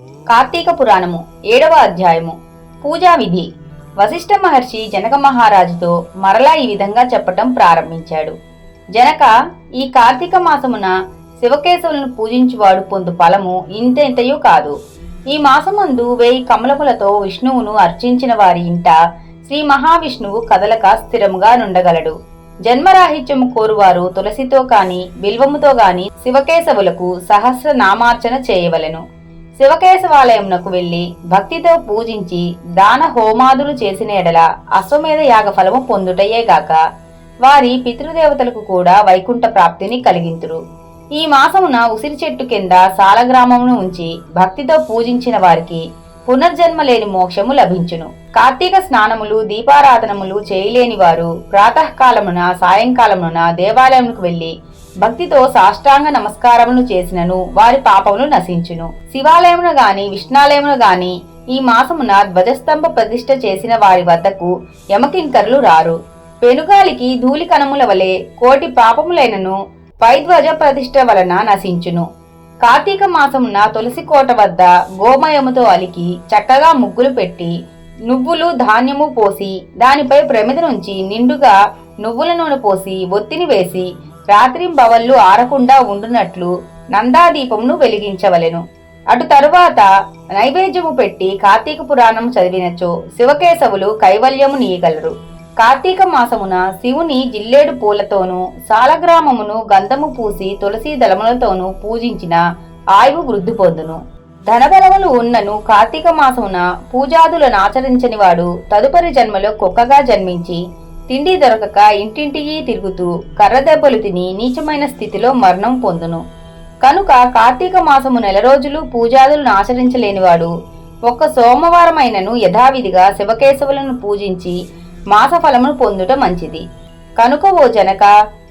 కార్తీక పురాణము ఏడవ అధ్యాయము. పూజా విధి. వశిష్ఠ మహర్షి జనక మహారాజుతో మరలా ఈ విధంగా చెప్పటం ప్రారంభించాడు. జనక ఈ కార్తీక మాసమున శివకేశవులను పూజించువాడు పొందు ఫలము ఇంతెంతయూ కాదు. ఈ మాసమందు వేయి కమలములతో విష్ణువును అర్చించిన వారి ఇంట శ్రీ మహావిష్ణువు కదలక స్థిరముగా నుండగలడు. జన్మరాహిత్యము కోరువారు తులసితో కాని బిల్వముతో గాని శివకేశవులకు సహస్ర నామార్చన చేయవలెను. శివకేశవాలయమునకు వెళ్ళి భక్తితో పూజించి దాన హోమాదులు చేసిన ఎడల అశ్వమేధ యాగ ఫలము పొందుటయేగాక వారి పితృదేవతలకు కూడా వైకుంఠ ప్రాప్తిని కలిగింతురు. ఈ మాసమున ఉసిరి చెట్టు కింద సాలగ్రామమును ఉంచి భక్తితో పూజించిన వారికి పునర్జన్మ లేని మోక్షము లభించును. కార్తీక స్నానములు దీపారాధనములు చేయలేని వారు ప్రాతకాలమున సాయంకాలమున దేవాలయమునకు వెళ్ళి భక్తితో సాష్టాంగ నమస్కారములు చేసినను వారి పాపములు నశించును. శివాలయమున గాని విష్ణాలయమును గాని ఈ మాసమున ధ్వజస్తంభ ప్రతిష్ఠ చేసిన వారి వద్దకు యమకింకరులు రారు. పెనుగాలికి ధూళి కణముల వలె కోటి పాపములైనను పైధ్వజ ప్రతిష్ఠ వలన నశించును. కార్తీక మాసమున తులసి కోట వద్ద గోమయముతో అలికి చక్కగా ముగ్గులు పెట్టి నువ్వులు ధాన్యము పోసి దానిపై ప్రమిద నుంచి నిండుగా నువ్వుల నూనె పోసి ఒత్తిని వేసి రాత్రింబవళ్ళు ఆరకుండా ఉండునట్లు నందాదీపమును వెలిగించవలెను. అటు తరువాత నైవేద్యము పెట్టి కార్తీక పురాణం చదివినచో శివకేశవులు కైవల్యము నీయగలరు. కార్తీక మాసమున శివుని జిల్లేడు పూలతోనూ సాలగ్రామమును గంధము పూసి తులసి దళములతోనూ పూజించిన ఆయువు వృద్ధి పొందును. ధనబలములు ఉన్నను కార్తీక మాసమున పూజాదులను ఆచరించని వాడు తదుపరి జన్మలో కుక్కగా జన్మించి తిండి దొరకక ఇంటింటికి తిరుగుతూ కర్రదెబ్బలు తిని నీచమైన స్థితిలో మరణం పొందును. కనుక కార్తీక మాసము నెల రోజులు పూజాదులను ఆచరించలేనివాడు ఒక్క సోమవారమైనను యథావిధిగా శివకేశవులను పూజించి మాసఫలమును పొందుట మంచిది. కనుక ఓ జనక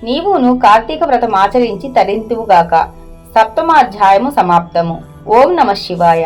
నీవును కార్తీక వ్రతం ఆచరించి తరింతువుగాక. సప్తమాధ్యాయము సమాప్తము. ఓం నమ శివాయ.